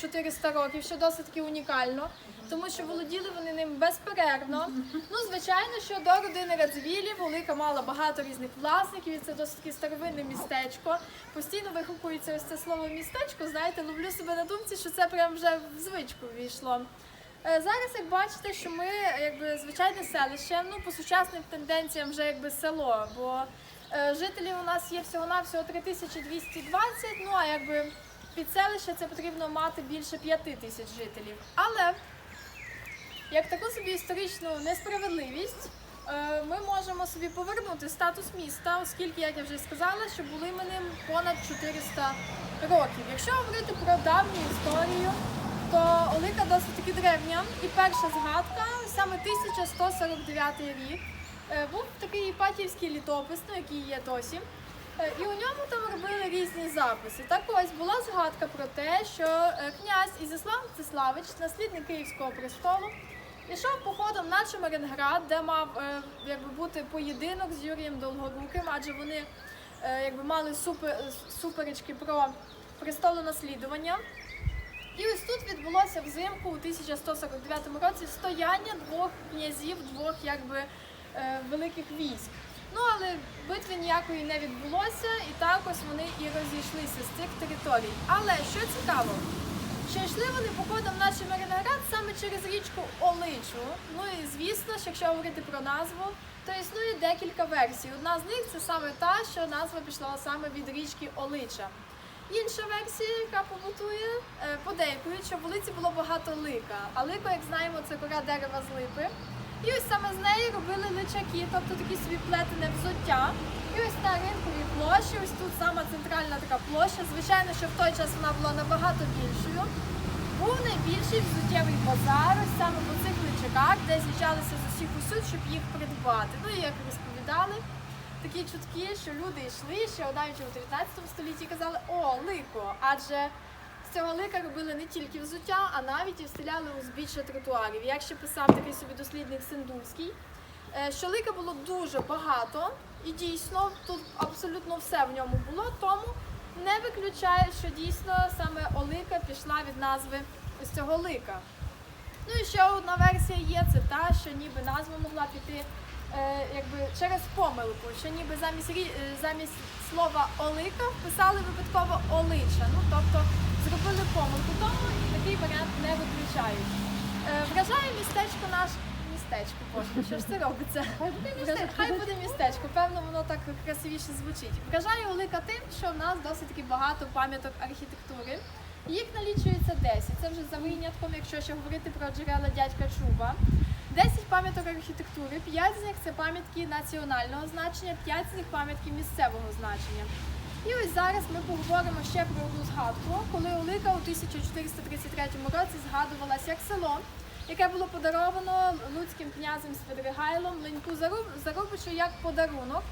400 років, що досить таки унікально, тому що володіли вони ним безперервно. Ну, звичайно, що до родини Радзивілів Волика мала багато різних власників, і це досить таки старовинне містечко. Постійно вихопується ось це слово містечко. Знаєте, ловлю себе на думці, що це прям вже в звичку війшло. Е, Зараз, як бачите, що ми якби звичайне селище, ну по сучасним тенденціям вже якби село, бо е, жителів у нас є всього-навсього 3220, ну а якби під селище це потрібно мати більше 5 тисяч жителів. Але як таку собі історичну несправедливість, е, ми можемо собі повернути статус міста, оскільки, як я вже сказала, що були ми ним понад 400 років. Якщо говорити про давню історію, то Олика досить таки древня, і перша згадка саме 1149 рік. Е, Був такий Іпатівський літопис, ну, який є досі. І у ньому там робили різні записи. Так ось була згадка про те, що е, князь Ізяслав Мстиславич, наслідник Київського престолу, пішов походом на Чемеренград, де мав е, якби, бути поєдинок з Юрієм Долгоруким, адже вони е, якби, мали супер, суперечки про престолонаслідування. І ось тут відбулося взимку у 1149 році стояння двох князів, двох якби великих військ. Ну але битви ніякої не відбулося, і так ось вони і розійшлися з цих територій. Але що цікаво, що йшли вони походом на Чемериноград саме через річку Оличу. Ну і звісно, що якщо говорити про назву, то існує декілька версій. Одна з них це саме та, що назва пішла саме від річки Олича. Інша версія, яка побутує, е, подейкують, що в Олиці було багато лика. А лико, як знаємо, це кора дерева з липи. І ось саме з неї робили личаки, тобто такі собі плетене взуття. І ось на ринковій площі, ось тут сама центральна така площа. Звичайно, що в той час вона була набагато більшою. Був найбільший взуттєвий базар, ось саме по цих личаках, де з'їжджалися з усіх усюд, щоб їх придбати. Ну і як розповідали, такі чутки, що люди йшли ще навіть у 19 столітті казали, о, лико, адже з цього лика робили не тільки взуття, а навіть і встиляли узбіччя тротуарів. Як ще писав такий собі дослідник Сендульський, е, що лика було дуже багато, і дійсно тут абсолютно все в ньому було, тому не виключає, що дійсно саме Олика пішла від назви ось цього лика. Ну і ще одна версія є, це та, що ніби назва могла піти е, якби через помилку, що ніби замість е, замість слова олика вписали випадково олича. Ну тобто зробили помилку тому і такий варіант не виключають. Е, вражає містечко наш містечко, боже, що ж це робиться? Вражає- Хай буде містечко, певно, воно так красивіше звучить. Вражає Олика тим, що в нас досить таки багато пам'яток архітектури. Їх налічується 10. Це вже за винятком, якщо ще говорити про джерела дядька Чуба. 10 пам'яток архітектури, 5 з них це пам'ятки національного значення, 5 з них пам'ятки місцевого значення. І ось зараз ми поговоримо ще про одну згадку, коли Олика у 1433 році згадувалась як село, яке було подаровано луцьким князем Свидригайлом Леньку Заруб- Зарубичу як подарунок.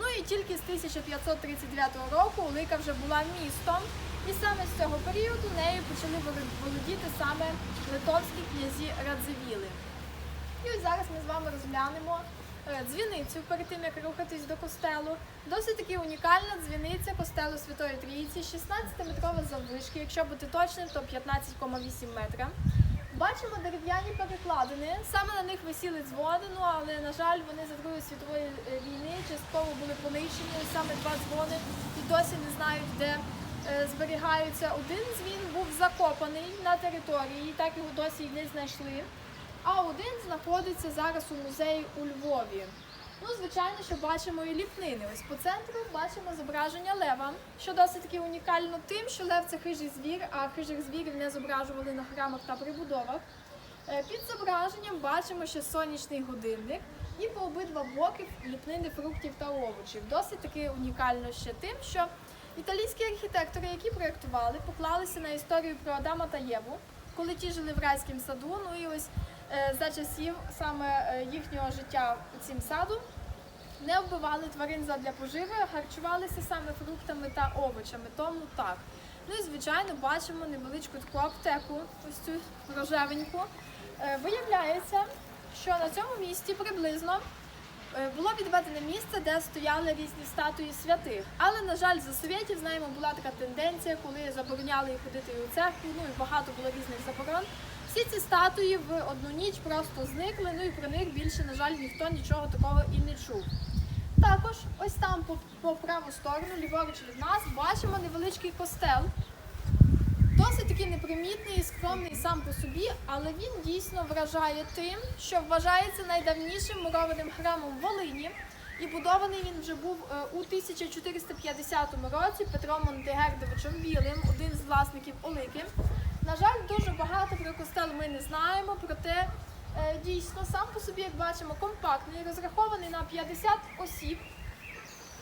Ну і тільки з 1539 року Олика вже була містом, і саме з цього періоду нею почали воло- володіти саме литовські князі Радзивіли. І ось зараз ми з вами розглянемо дзвіницю перед тим, як рухатись до костелу. Досить таки унікальна дзвіниця костелу Святої Трійці, 16-метрова заввишки, якщо бути точним, то 15,8 метра. Бачимо дерев'яні перекладини. Саме на них висіли дзвони, ну але на жаль, вони за Другої світової е, війни частково були понищені. Саме два дзвони і досі не знають, де е, зберігаються. Один дзвін був закопаний на території, так його досі й не знайшли. А один знаходиться зараз у музеї у Львові. Ну, звичайно, що бачимо і ліпнини. Ось по центру бачимо зображення лева, що досить таки унікально тим, що лев це хижий звір, а хижих звірів не зображували на храмах та прибудовах. Е, Під зображенням бачимо ще сонячний годинник і по обидва боки ліпнини фруктів та овочів. Досить таки унікально ще тим, що італійські архітектори, які проєктували, поклалися на історію про Адама та Єву, коли ті жили в райському саду. Ну і ось за часів саме е, їхнього життя у цім саду не вбивали тварин задля поживи, харчувалися саме фруктами та овочами. Тому так. Ну і звичайно бачимо невеличку таку аптеку, ось цю рожевеньку. Е, Виявляється, що на цьому місці приблизно Е, Було відведене місце, де стояли різні статуї святих. Але, на жаль, за совєтів знаємо, була така тенденція, коли забороняли ходити у церкву, ну і багато було різних заборон. Всі ці статуї в одну ніч просто зникли, ну і про них більше, на жаль, ніхто нічого такого і не чув. Також ось там по, по праву сторону, ліворуч від нас, бачимо невеличкий костел. Досить такий непримітний і скромний сам по собі, але він дійсно вражає тим, що вважається найдавнішим мурованим храмом Волині. І будований він вже був е, у 1450 році Петром Монтегердовичем Білим, один з власників Олики. На жаль, дуже багато про костел ми не знаємо, проте е, дійсно сам по собі, як бачимо, компактний, розрахований на 50 осіб.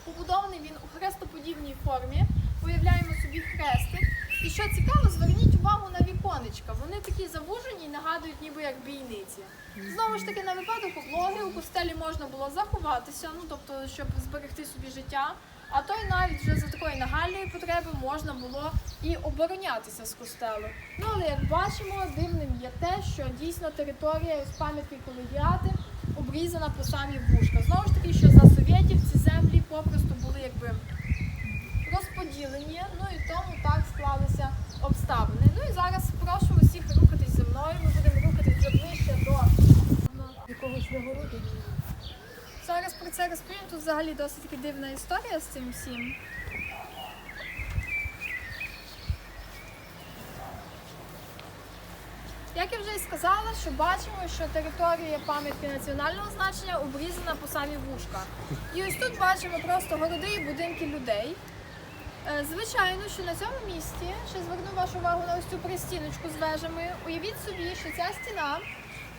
Побудований він у хрестоподібній формі. Уявляємо собі хрестик. І що цікаво, зверніть увагу на віконечка. Вони такі завужені і нагадують ніби як бійниці. Знову ж таки, на випадок облоги у костелі можна було заховатися, ну тобто, щоб зберегти собі життя. А то й навіть вже за такої нагальної потреби можна було і оборонятися з костелу. Ну але як бачимо, дивним є те, що дійсно територія з пам'ятки колегіати обрізана по самі вушка. Знову ж таки, що за совєтів ці землі попросту були якби розподілені, ну і тому так склалися обставини. Ну і зараз прошу усіх рухатись зі мною. Ми будемо рухатись вже ближче до якогось нагороди. Зараз про це розповім. Тут взагалі досить таки дивна історія з цим всім. Як я вже і сказала, що бачимо, що територія пам'ятки національного значення обрізана по самі вушка. І ось тут бачимо просто городи і будинки людей. Е, Звичайно, що на цьому місці ще зверну вашу увагу на ось цю пристіночку з вежами. Уявіть собі, що ця стіна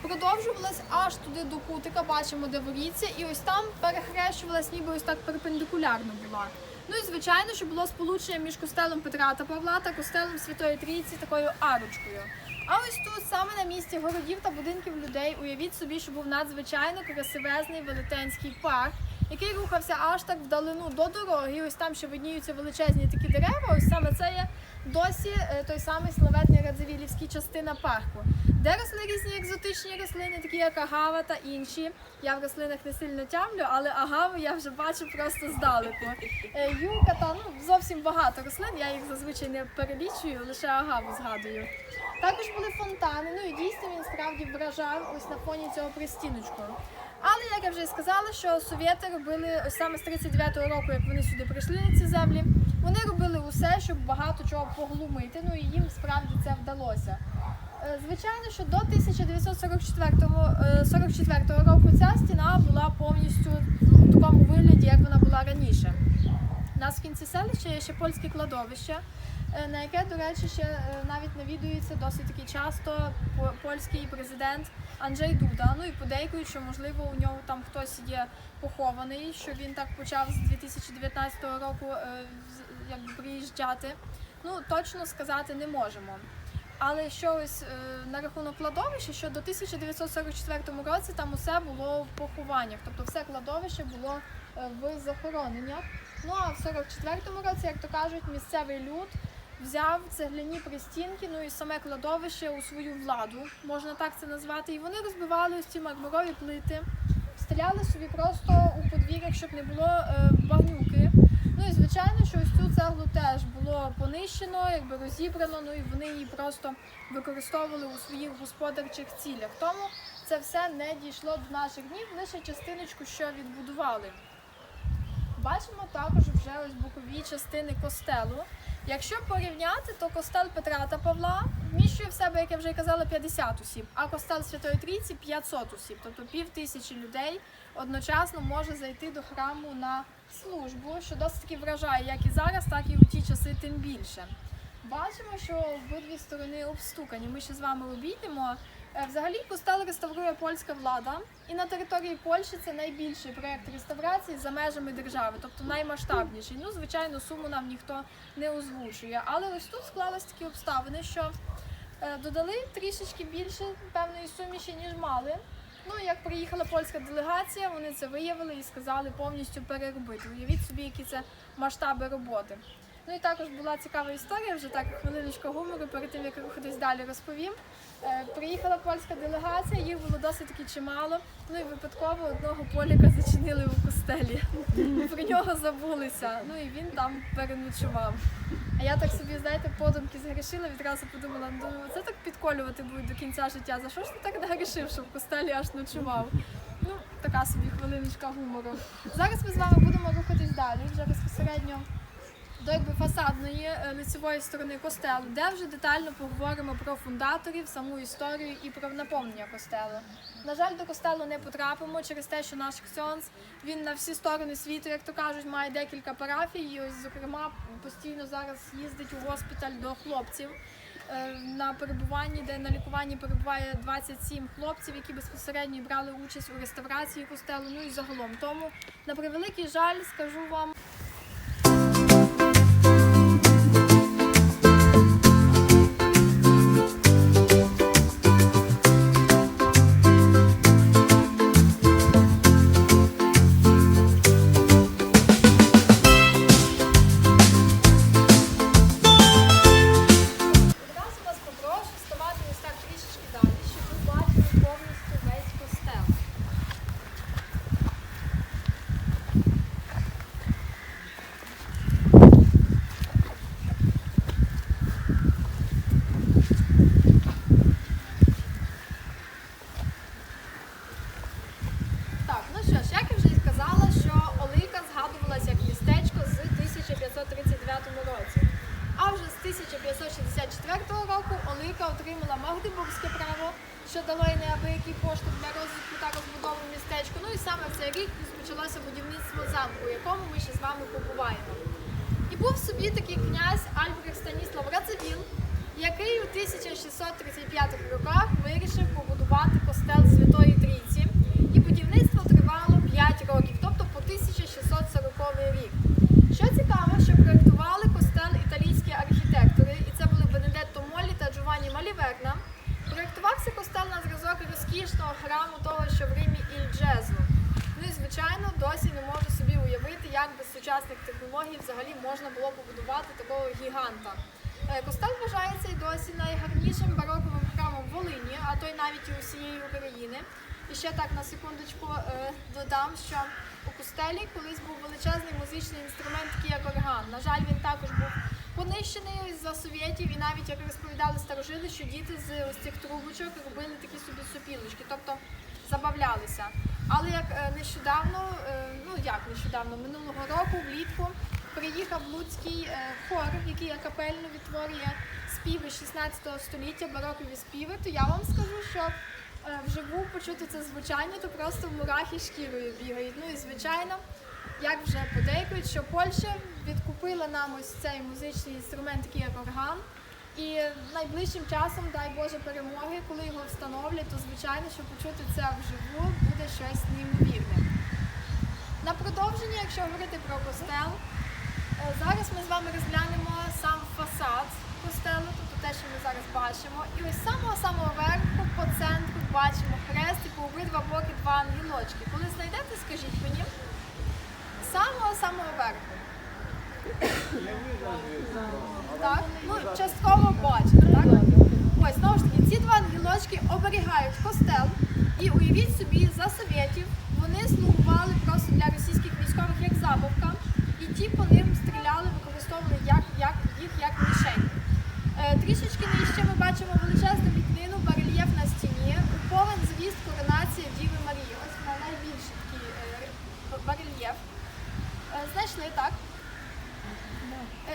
продовжувалась аж туди до кутика, бачимо, де воріться, і ось там перехрещувалась, ніби ось так перпендикулярно була. Ну і звичайно, що було сполучення між костелом Петра та Павла та костелом Святої Трійці такою арочкою. А ось тут, саме на місці городів та будинків людей, уявіть собі, що був надзвичайно красивезний велетенський парк, який рухався аж так вдалину до дороги. Ось там ще видніються величезні такі дерева. Ось саме це є досі е, той самий славетний Радзивілівський частина парку, де росли різні екзотичні рослини, такі як агава та інші. Я в рослинах не сильно тямлю, але агаву я вже бачу просто здалеку. Е, Юка та ну зовсім багато рослин. Я їх зазвичай не перелічую, лише агаву згадую. Також були фонтани. Ну і дійсно він справді вражав ось на фоні цього пристіночку. Але як я вже сказала, що совєти робили ось саме з 39-го року, як вони сюди прийшли на ці землі, вони робили усе, щоб багато чого поглумити. Ну і їм справді це вдалося. Е, Звичайно, що до 1944 е, 44 року ця стіна була повністю в такому вигляді, як вона була раніше. У нас в кінці селища є ще польське кладовище, на яке, до речі, ще е, навіть навідується досить таки часто по- польський президент Анджей Дуда. Ну і подейкують, що можливо у нього там хтось є похований, що він так почав з 2019 року е, якби приїжджати. Ну точно сказати не можемо. Але що ось е, на рахунок кладовища, що до 1944 році там усе було в похованнях, тобто все кладовище було е, в захороненнях. Ну а в 44-му році, як то кажуть, місцевий люд взяв цегляні пристінки, ну і саме кладовище у свою владу, можна так це назвати. І вони розбивали ось ці мармурові плити, стріляли собі просто у подвір'ях, щоб не було е, багнюки. Ну і звичайно, що ось цю цеглу теж було понищено, якби розібрано, ну і вони її просто використовували у своїх господарчих цілях. Тому це все не дійшло до наших днів, лише частиночку, що відбудували. Бачимо також вже ось бокові частини костелу. Якщо порівняти, то костел Петра та Павла вміщує в себе, як я вже казала, 50 осіб, а костел Святої Трійці 500 осіб, тобто пів тисячі людей одночасно може зайти до храму на службу, що досить таки вражає як і зараз, так і у ті часи тим більше. Бачимо, що обидві сторони обстукані. Ми ще з вами обійдемо. Е, Взагалі костел реставрує польська влада, і на території Польщі це найбільший проєкт реставрації за межами держави, тобто наймасштабніший. Ну, звичайно, суму нам ніхто не озвучує. Але ось тут склались такі обставини, що е, додали трішечки більше певної суміші, ніж мали. Ну, як приїхала польська делегація, вони це виявили і сказали повністю переробити. Уявіть собі, які це масштаби роботи. Ну і також була цікава історія, вже так хвилиночка гумору, перед тим як рухатись далі розповім. Е, Приїхала польська делегація, їх було досить таки чимало. Ну і випадково одного поліка зачинили у костелі. Про нього забулися. Ну і він там переночував. А я так собі, знаєте, подумки згрішила, відразу подумала, ну це так підколювати будуть до кінця життя. За що ж ти так нагрішив, що в костелі аж ночував? Ну, така собі хвилиночка гумору. Зараз ми з вами будемо рухатись далі, вже безпосередньо до якби фасадної е, лицевої сторони костелу, де вже детально поговоримо про фундаторів, саму історію і про наповнення костелу. На жаль, до костелу не потрапимо через те, що наш ксьонс він на всі сторони світу, як то кажуть, має декілька парафій. І ось, зокрема, постійно зараз їздить у госпіталь до хлопців. е, На перебуванні, де на лікуванні перебуває 27 хлопців, які безпосередньо брали участь у реставрації костелу. Ну і загалом. Тому на превеликий жаль, скажу вам. Собі такий князь Альбрехт Станіслав Радзивіл, який у 1635 роках вирішив побудувати костел Святої Трійці. І будівництво тривало 5 років, тобто по 1640 рік. Що цікаво, що проєктували костел італійські архітектори, і це були Бенедетто Молі та Джованні Маліверна. Проєктувався костел на зразок розкішного храму того, що в Римі Іль Джезу. Ну і звичайно, досі не можу уявити, як без сучасних технологій взагалі можна було побудувати такого гіганта. Е, Костел вважається і досі найгарнішим бароковим храмом Волині, а то й навіть і усієї України. І ще так на секундочку е, додам, що у костелі колись був величезний музичний інструмент, такий як орган. На жаль, він також був понищений за совєтів, і навіть як розповідали старожили, що діти з ось цих трубочок робили такі собі сопілочки, тобто забавлялися. Але як е, нещодавно, е, ну як нещодавно, минулого року, влітку, приїхав луцький е, хор, який акапельно відтворює співи 16 століття, барокові співи, то я вам скажу, що вживу почути це звучання, то просто мурахи шкірою бігають. Ну і звичайно, як вже подейкують, що Польща відкупила нам ось цей музичний інструмент, такий як орган. І найближчим часом, дай Боже перемоги, коли його встановлять, то звичайно, що почути це вживу буде щось неймовірне. На продовження, якщо говорити про костел, е, зараз ми з вами розглянемо сам фасад костелу, тобто те, що ми зараз бачимо. І ось самого самого верху по центру бачимо хрест і по обидва боки два ангелочки. Коли знайдете, скажіть мені, з самого самого верху. Так, ну частково бачите, так? Ось знову ж таки, ці два ангелочки оберігають костел, і уявіть собі, за совєтів вони слугували просто для російських військових як забавка, і ті по ним стріляли, використовували як, як, їх як мішень. Е, трішечки нижче ми бачимо величезну відміну, барельєф на стіні, повен звіст коронація Діви Марії. Ось вона найбільший такий е, барельєф. Е, знайшли так.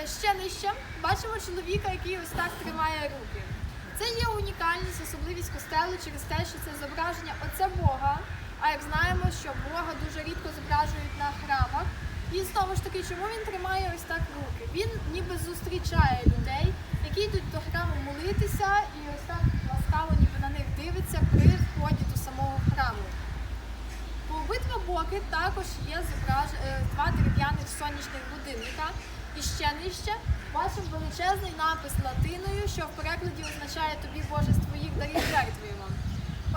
Е, Ще нижче бачимо чоловіка, який ось так тримає руки. Це є унікальність, особливість через те, що це зображення Отця Бога. А як знаємо, що Бога дуже рідко зображують на храмах. І знову ж таки, чому він тримає ось так руки? Він ніби зустрічає людей, які йдуть до храму молитися, і ось так ласкаво ніби на них дивиться при вході до самого храму. По обидва боки також є зображ... е, два дерев'яних сонячних будинника. І ще нижче бачимо величезний напис латиною, що в перекладі означає тобі Боже твоїх дарів жертвуємо.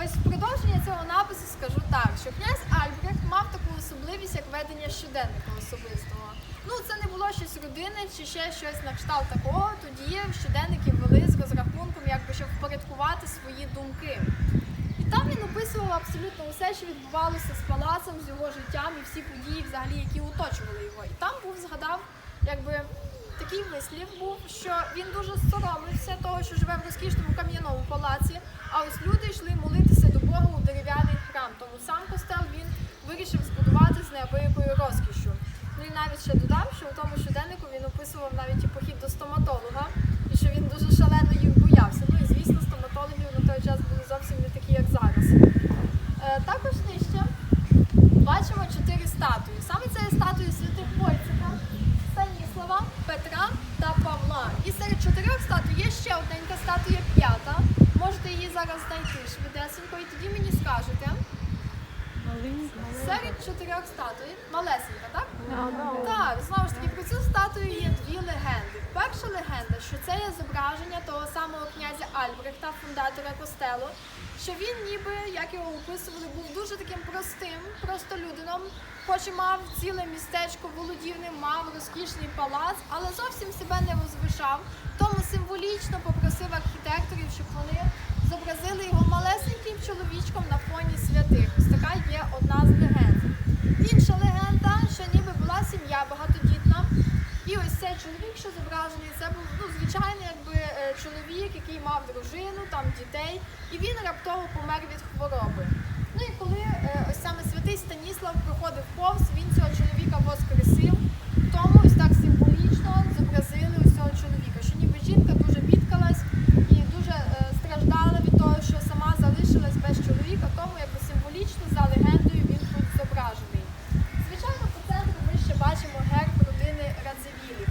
Ось в продовження цього напису скажу так, що князь Альбрехт мав таку особливість, як ведення щоденника особистого. Ну, це не було щось родинне чи ще щось на кшталт такого. Тоді щоденники вели з розрахунком, якби щоб впорядкувати свої думки. Там він описував абсолютно усе, що відбувалося з палацом, з його життям і всі події, взагалі, які оточували його. І там був згадав, якби такий вислів був, що він дуже соромився того, що живе в розкішному кам'яному палаці. А ось люди йшли молитися до Бога у дерев'яний храм. Тому сам костел він вирішив збудувати з неабиякою розкішшю. Ну і навіть ще додав, що у тому щоденнику він описував навіть і похід до стоматолога, і що він дуже шалено їх боявся. Ну і звісно, стоматологів на той час були зовсім не такі, як зараз. Е, також нижче бачимо чотири статуї. Саме це є статуї святих Войцека, Станіслава, Петра та Павла. І серед чотирьох статуй є ще одненька статуя п'ята. Можете її зараз знайти швидесенько, і тоді мені скажете. Серед чотирьох статуй малесенька, так? Так, знову ж таки, про цю статую є дві легенди. Перша легенда, що це зображення того самого князя Альбрехта, фундатора костелу, що він ніби, як його описували, був дуже таким простим, простолюдином, хоч і мав ціле містечко, володів ним, мав розкішний палац, але зовсім себе не возвишав. Тому символічно попросив архітекторів, щоб вони зобразили його малесеньким чоловічком на фоні святих. Ось така є одна з легенд. Інша легенда, що ніби була сім'я багатодітна. Цей чоловік, що зображений, це був ну, звичайний якби, е, чоловік, який мав дружину, там дітей, і він раптово помер від хвороби. Ну і коли е, ось саме святий Станіслав проходив повз, він цього чоловіка воскресив, тому ось так символічно зобразили ось цього чоловіка, що ніби жінка дуже бідкалась і дуже е, страждала від того, що сама залишилась без чоловіка, тому якби символічно за легендою він тут зображений. Звичайно, по центру ми ще бачимо герб родини Радзивілів.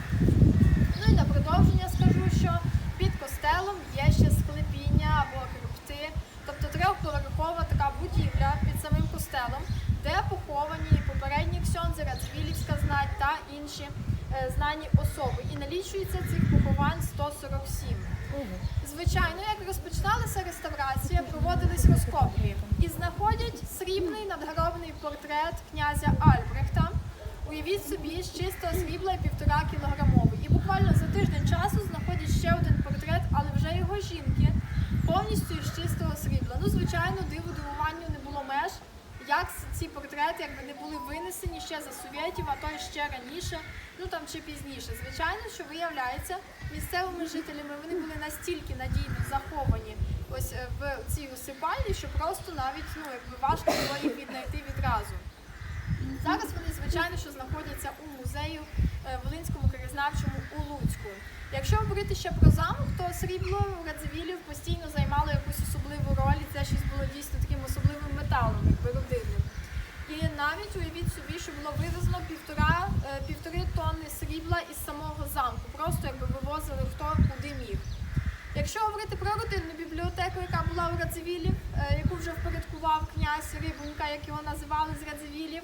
Ну і на продовження скажу, що під костелом є ще склепіння або хребти, тобто трьохповерхова така будівля під самим костелом, де поховані попередні ксьонзи, Радзивілівська знать та інші е, знані особи. І налічується цих поховань 147. Звичайно, як розпочиналася реставрація, проводились розкопки і знаходять надгробний портрет князя Альбрехта. Уявіть собі, з чистого срібла півтора кілограмовий. І буквально за тиждень часу знаходять ще один портрет, але вже його жінки, повністю із чистого срібла. Ну, звичайно, диву дивуванню не було меж. Як ці портрети якби не були винесені ще за совєтів, а то й ще раніше, ну там чи пізніше. Звичайно, що виявляється, місцевими жителями вони були настільки надійно заховані ось е, в цій усипальні, що просто навіть ну якби важко було їх віднайти відразу. Зараз вони, звичайно, що знаходяться у музею е, Волинському краєзнавчому у Луцьку. Якщо говорити ще про замок, то срібло Радзивілів постійно займало якусь особливу роль, і це щось було дійсно таким особливим металом, якби родинним. І навіть уявіть собі, що було вивезено півтора, е, півтори тонни срібла із самого замку. Просто якби вивозили хто куди міг. Якщо говорити про родинну бібліотеку, яка була у Радзивілів, е, яку вже впорядкував князь Рибунька, як його називали з Радзивілів,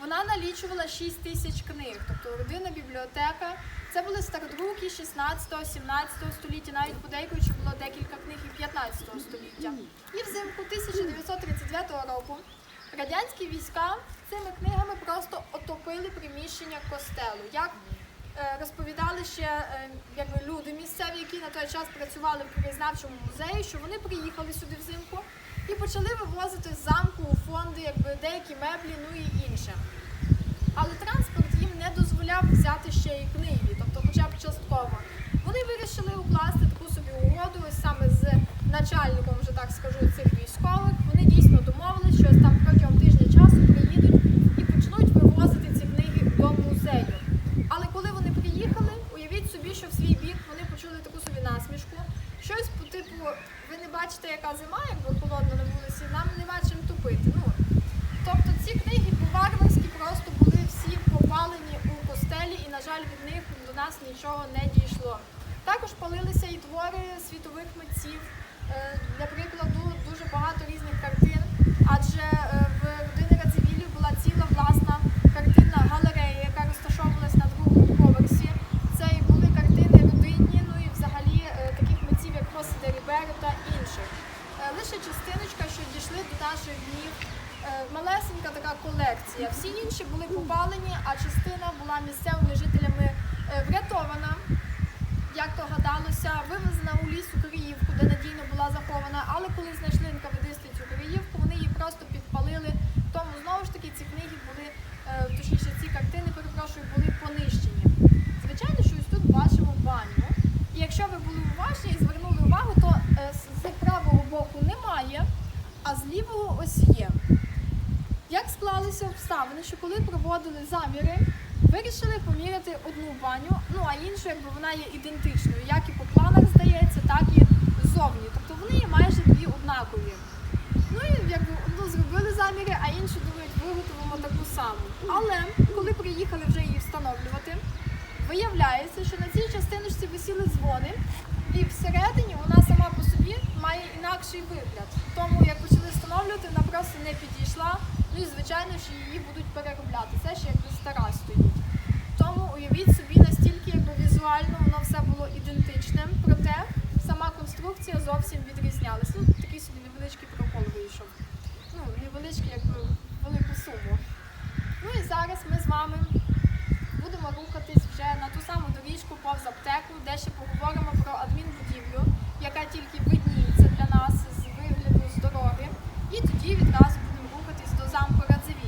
вона налічувала 6 тисяч книг, тобто родинна бібліотека. Це були стародруки 16-17 століття, навіть подейкуючи було декілька книг і 15 століття. І взимку 1939 року радянські війська цими книгами просто отопили приміщення костелу. Як розповідали ще е, якби люди місцеві, які на той час працювали в краєзнавчому музеї, що вони приїхали сюди взимку і почали вивозити з замку у фонди якби деякі меблі, ну і інше. Але транспорт їм не дозволяв взяти ще і книги, тобто хоча б частково. Вони вирішили укласти таку собі угоду ось саме з начальником, вже так скажу, цих військових. Вони дійсно домовились, що там протягом тижня часу приїдуть і почнуть вивозити ці книги до музею. Але коли вони приїхали, уявіть собі, що в свій бік вони почули таку собі насмішку. Щось по типу, ви не бачите, яка зима, якби холодно на вулиці, нам нема чим тупити. Ну, тобто ці книги по-варварськи просто були всі попалені у костелі, і, на жаль, від них до нас нічого не дійшло. Також палилися і твори світових митців. Е, Для прикладу, дуже багато різних картин, адже е, в родини Радзивілів була ціла власна картинна галерея, яка розташовувалась на другому поверсі. Це і були картини родинні, ну і взагалі е, таких митців, як Хосе де Ріберо та інших. Е, Лише частиночка, що дійшли до наших днів. Е, Малесенька така колекція. Всі інші були попалені, а частина була місцевими жителями е, врятована. Як то гадалося, вивезена у ліс у Криївку, де надійно була захована, але коли знайшли НКВДисти цю Криївку, вони її просто ось є. Як склалися обставини, що коли проводили заміри, вирішили поміряти одну баню, ну а іншу, якби вона є ідентичною, як і по планах здається, так і ззовні. Тобто вони є майже дві однакові. Ну і якби одну зробили заміри, а іншу думають, виготовимо таку саму. Але коли приїхали вже її встановлювати, виявляється, що на цій частиночці висіли дзвони, і всередині вона сама по собі має інакший вигляд. Тому як почали встановлювати, вона просто не підійшла. Ну і звичайно що її будуть переробляти. Це ще якби стара стоїть. Тому уявіть собі, настільки якби візуально воно все було ідентичним, проте сама конструкція зовсім відрізнялась. Ну, такий собі невеличкий прокол вийшов. Ну, невеличкий, якби велику суму. Ну і зараз ми з вами будемо рухатись вже на ту саму доріжку повз аптеку, де ще поговоримо про адмінбудівлю, яка тільки видніється для нас з вигляду з дороги. І тоді відразу.